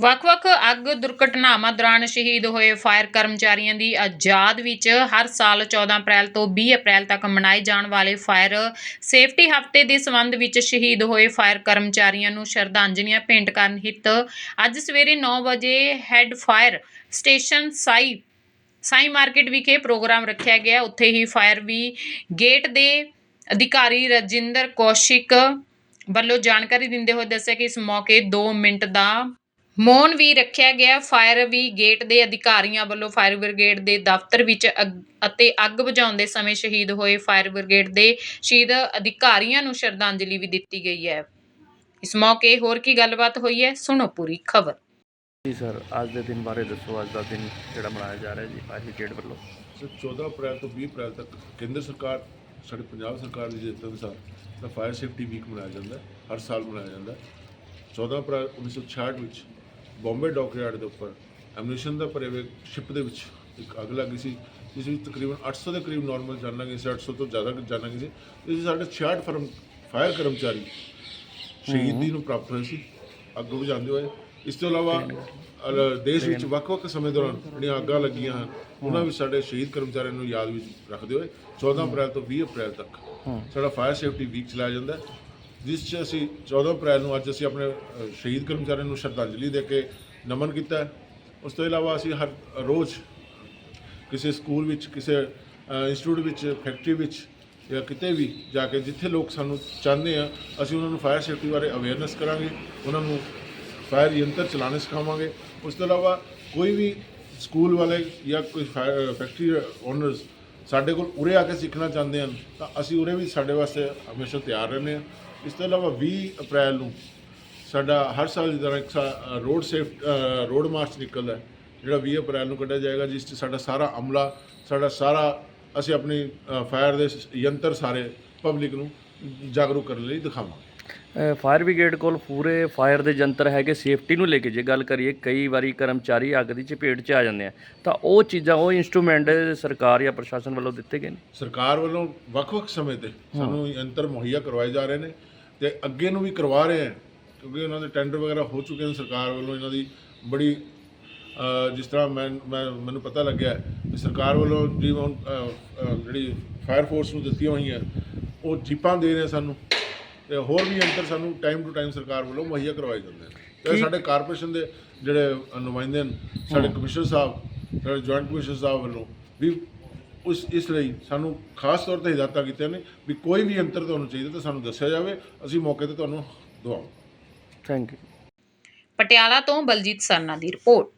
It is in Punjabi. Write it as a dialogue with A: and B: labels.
A: ਵੱਖ-ਵੱਖ ਅੱਗ ਦੁਰਘਟਨਾਵਾਂ ਦੌਰਾਨ ਸ਼ਹੀਦ ਹੋਏ ਫਾਇਰ ਕਰਮਚਾਰੀਆਂ ਦੀ ਆਜ਼ਾਦ ਵਿੱਚ ਹਰ ਸਾਲ 14 ਅਪ੍ਰੈਲ ਤੋਂ 20 ਅਪ੍ਰੈਲ ਤੱਕ ਮਨਾਏ ਜਾਣ ਵਾਲੇ ਫਾਇਰ ਸੇਫਟੀ ਹਫ਼ਤੇ ਦੇ ਸੰਬੰਧ ਵਿੱਚ ਸ਼ਹੀਦ ਹੋਏ ਫਾਇਰ ਕਰਮਚਾਰੀਆਂ ਨੂੰ ਸ਼ਰਧਾਂਜਲੀਆਂ ਭੇਂਟ ਕਰਨ ਹਿੱਤ ਅੱਜ ਸਵੇਰੇ 9 ਵਜੇ head fire station Sai Sai market ਵਿਖੇ ਪ੍ਰੋਗਰਾਮ ਰੱਖਿਆ ਗਿਆ। ਉੱਥੇ ਹੀ ਫਾਇਰ ਵੀ ਗੇਟ ਦੇ ਅਧਿਕਾਰੀ ਰਜਿੰਦਰ ਕੌਸ਼ਿਕ ਵੱਲੋਂ ਜਾਣਕਾਰੀ ਦਿੰਦੇ ਹੋਏ ਦੱਸਿਆ ਕਿ ਇਸ ਮੌਕੇ 2 ਮਿੰਟ ਦਾ ਮੌਨ ਵੀ ਰੱਖਿਆ ਗਿਆ ਫਾਇਰ ਵੀ ਗੇਟ ਦੇ ਅਧਿਕਾਰੀਆਂ ਵੱਲੋਂ ਫਾਇਰ ਬ੍ਰਿਗੇਡ ਦੇ ਦਫ਼ਤਰ ਵਿੱਚ ਅੱਗ- ਅਤੇ ਅੱਗ ਬੁਝਾਉਣ ਦੇ ਸਮੇਂ ਸ਼ਹੀਦ ਹੋਏ ਫਾਇਰ ਬ੍ਰਿਗੇਡ ਦੇ ਸ਼ਹੀਦ ਅਧਿਕਾਰੀਆਂ ਨੂੰ ਸ਼ਰਧਾਂਜਲੀ ਵੀ ਦਿੱਤੀ ਗਈ ਹੈ ਇਸ ਮੌਕੇ ਹੋਰ ਕੀ ਗੱਲਬਾਤ ਹੋਈ ਹੈ ਸੁਣੋ ਪੂਰੀ ਖਬਰ
B: ਜੀ ਸਰ ਅੱਜ ਦੇ ਦਿਨ ਬਾਰੇ ਦੱਸੋ ਅੱਜ ਦਾ ਦਿਨ ਜਿਹੜਾ ਮਨਾਇਆ ਜਾ ਰਿਹਾ ਜੀ ਫਾਇਰ ਬ੍ਰਿਗੇਡ ਵੱਲੋਂ
C: ਸੋ 14 ਅਪ੍ਰੈਲ ਤੋਂ 20 ਅਪ੍ਰੈਲ ਤੱਕ ਕੇਂਦਰ ਸਰਕਾਰ ਸਾਡੀ ਪੰਜਾਬ ਸਰਕਾਰ ਦੀ ਜਿੱਤ ਅਨੁਸਾਰ ਦਾ ਫਾਇਰ ਸੇਫਟੀ ਵੀਕ ਮਨਾਇਆ ਜਾਂਦਾ ਹੈ। ਹਰ ਸਾਲ ਮਨਾਇਆ ਜਾਂਦਾ ਹੈ। 14 ਅਪ੍ਰੈਲ 1966 ਵਿੱਚ ਬੰਬੇ ਡੌਕਯਾਰਡ ਦੇ ਉੱਪਰ ਐਮੂਨੀਸ਼ਨ ਦਾ ਭਰੇ ਹੋਏ ਸ਼ਿਪ ਦੇ ਵਿੱਚ ਇੱਕ ਅੱਗ ਲੱਗੀ ਸੀ ਜਿਸ ਵਿੱਚ ਤਕਰੀਬਨ 800 ਦੇ ਕਰੀਬ ਨਾਰਮਲ ਜਾਨਾਂ ਗਏ ਸੀ 800 ਤੋਂ ਜ਼ਿਆਦਾ ਜਾਨਾਂ ਗਏ ਸੀ। ਇਸ ਵਿੱਚ ਸਾਡੇ 66 ਫਰਮ ਫਾਇਰ ਕਰਮਚਾਰੀ ਸ਼ਹੀਦੀ ਨੂੰ ਪ੍ਰਾਪਤ ਹੋਏ ਸੀ ਅੱਗ ਬੁਝਾਉਂਦੇ ਹੋਏ। ਇਸ ਤੋਂ ਇਲਾਵਾ ਦੇਸ਼ ਵਿੱਚ ਵੱਖ-ਵੱਖ ਸਮੇਂ ਦੌਰਾਨ ਜਿਹੜੀਆਂ ਅੱਗਾਂ ਲੱਗੀਆਂ ਹਨ ਉਹਨਾਂ ਵਿੱਚ ਸਾਡੇ ਸ਼ਹੀਦ ਕਰਮਚਾਰੀਆਂ ਨੂੰ ਯਾਦ ਵਿੱਚ ਰੱਖਦੇ ਹੋਏ 14 ਅਪ੍ਰੈਲ ਤੋਂ 20 ਅਪ੍ਰੈਲ ਤੱਕ ਸਾਡਾ ਫਾਇਰ ਸੇਫਟੀ ਵੀਕ ਚਲਾਇਆ ਜਾਂਦਾ ਹੈ। ਜਿਸ 'ਚ ਅਸੀਂ 14 ਅਪ੍ਰੈਲ ਨੂੰ ਅੱਜ ਅਸੀਂ ਆਪਣੇ ਸ਼ਹੀਦ ਕਰਮਚਾਰੀਆਂ ਨੂੰ ਸ਼ਰਧਾਂਜਲੀ ਦੇ ਕੇ ਨਮਨ ਕੀਤਾ ਉਸ ਤੋਂ ਇਲਾਵਾ ਅਸੀਂ ਹਰ ਰੋਜ਼ ਕਿਸੇ ਸਕੂਲ ਵਿੱਚ ਕਿਸੇ ਅ, ਇੰਸਟੀਚਿਊਟ ਵਿੱਚ ਫੈਕਟਰੀ ਵਿੱਚ ਜਾਂ ਕਿਤੇ ਵੀ ਜਾ ਕੇ ਜਿੱਥੇ ਲੋਕ ਸਾਨੂੰ ਚਾਹੁੰਦੇ ਆ ਅਸੀਂ ਉਹਨਾਂ ਨੂੰ ਫਾਇਰ ਸੇਫਟੀ ਬਾਰੇ ਅਵੇਅਰਨੈਸ ਕਰਾਂਗੇ ਉਹਨਾਂ ਨੂੰ ਫਾਇਰ ਯੰਤਰ ਚਲਾਉਣੇ ਸਿਖਾਵਾਂਗੇ। ਉਸ ਤੋਂ ਇਲਾਵਾ ਕੋਈ ਵੀ ਸਕੂਲ ਵਾਲੇ ਜਾਂ ਕੋਈ ਫਾਇਰ ਫੈਕਟਰੀ ਓਨਰਸ ਸਾਡੇ ਕੋਲ ਉਰੇ ਆ ਕੇ ਸਿੱਖਣਾ ਚਾਹੁੰਦੇ ਹਨ, ਤਾਂ ਅਸੀਂ ਉਰੇ ਵੀ ਸਾਡੇ ਵਾਸਤੇ ਹਮੇਸ਼ਾ ਤਿਆਰ ਰਹਿੰਦੇ ਹਾਂ। ਇਸ ਤੋਂ ਇਲਾਵਾ 20 ਅਪ੍ਰੈਲ ਨੂੰ ਸਾਡਾ ਹਰ ਸਾਲ ਦੀ ਤਰ੍ਹਾਂ ਇੱਕ ਰੋਡ ਸੇਫ ਰੋਡ ਮਾਰਚ ਨਿਕਲਦਾ ਜਿਹੜਾ 20 ਅਪ੍ਰੈਲ ਨੂੰ ਕੱਢਿਆ ਜਾਏਗਾ, ਜਿਸ 'ਚ ਸਾਡਾ ਸਾਰਾ ਅਮਲਾ, ਸਾਡਾ ਸਾਰਾ ਅਸੀਂ ਆਪਣੀ ਫਾਇਰ ਦੇ ਯੰਤਰ ਸਾਰੇ ਪਬਲਿਕ ਨੂੰ ਜਾਗਰੂਕ ਕਰਨ ਲਈ ਦਿਖਾਵਾਂਗੇ।
B: ਫਾਇਰ ਬ੍ਰਿਗੇਡ ਕੋਲ ਪੂਰੇ ਫਾਇਰ ਦੇ ਯੰਤਰ ਹੈਗੇ ਸੇਫਟੀ ਨੂੰ ਲੈ ਕੇ ਜੇ ਗੱਲ ਕਰੀਏ ਕਈ ਵਾਰੀ ਕਰਮਚਾਰੀ ਅੱਗ ਦੀ ਚਪੇਟ 'ਚ ਆ ਜਾਂਦੇ ਆ। ਤਾਂ ਉਹ ਚੀਜ਼ਾਂ ਉਹ ਇਨਸਟਰੂਮੈਂਟ ਸਰਕਾਰ ਜਾਂ ਪ੍ਰਸ਼ਾਸਨ ਵੱਲੋਂ ਦਿੱਤੇ ਗਏ ਨੇ?
C: ਸਰਕਾਰ ਵੱਲੋਂ ਵੱਖ-ਵੱਖ ਸਮੇਂ ਤੇ ਸਾਨੂੰ ਯੰਤਰ ਮੁਹੱਈਆ ਕਰਵਾਏ ਜਾ ਰਹੇ ਨੇ ਤੇ ਅੱਗੇ ਨੂੰ ਵੀ ਕਰਵਾ ਰਹੇ ਹਨ ਕਿਉਂਕਿ ਉਹਨਾਂ ਦੇ ਟੈਂਡਰ ਵਗੈਰਾ ਹੋ ਚੁੱਕੇ ਨੇ ਸਰਕਾਰ ਵੱਲੋਂ ਇਹਨਾਂ ਦੀ ਬੜੀ ਜਿਸ ਤਰ੍ਹਾਂ ਮੈਂ ਮੈਂ- ਮੈਨੂੰ ਪਤਾ ਲੱਗਿਆ ਕਿ ਸਰਕਾਰ ਵੱਲੋਂ ਜਿਵੇਂ ਹੁਣ, ਜਿਹੜੀ ਫਾਇਰ ਫੋਰਸ ਨੂੰ ਦਿੱਤੀਆਂ ਹੋਈਆਂ ਉਹ ਜੀਪਾਂ ਦੇ ਰਹੇ ਸਾਨੂੰ। ਤੇ ਹੋਰ ਵੀ ਯੰਤਰ ਸਾਨੂੰ ਟਾਈਮ ਟੂ ਟਾਈਮ ਸਰਕਾਰ ਵੱਲੋਂ ਮੁਹੱਈਆ ਕਰਵਾਏ ਜਾਂਦੇ ਨੇ। ਤੇ ਸਾਡੇ ਕਾਰਪੋਰੇਸ਼ਨ ਦੇ ਜਿਹੜੇ ਨੁਮਾਇੰਦੇ ਨੇ ਸਾਡੇ ਕਮਿਸ਼ਨਰ ਸਾਹਿਬ ਸਾਡੇ ਜੁਆਇੰਟ ਕਮਿਸ਼ਨਰ ਸਾਹਿਬ ਵੱਲੋਂ ਵੀ ਉਸ ਇਸ ਲਈ ਸਾਨੂੰ ਖਾਸ ਤੌਰ ਤੇ ਹਦਾਇਤਾਂ ਕੀਤੀਆਂ ਨੇ ਵੀ ਕੋਈ ਵੀ ਯੰਤਰ ਤੁਹਾਨੂੰ ਚਾਹੀਦਾ ਤਾਂ ਸਾਨੂੰ ਦੱਸਿਆ ਜਾਵੇ ਅਸੀਂ ਮੌਕੇ ਤੇ ਤੁਹਾਨੂੰ ਦਵਾਵਾਂਗੇ
B: ਥੈਂਕ ਯੂ
A: ਪਟਿਆਲਾ ਤੋਂ ਬਲਜੀਤ ਸਰਨਾ ਦੀ ਰਿਪੋਰਟ।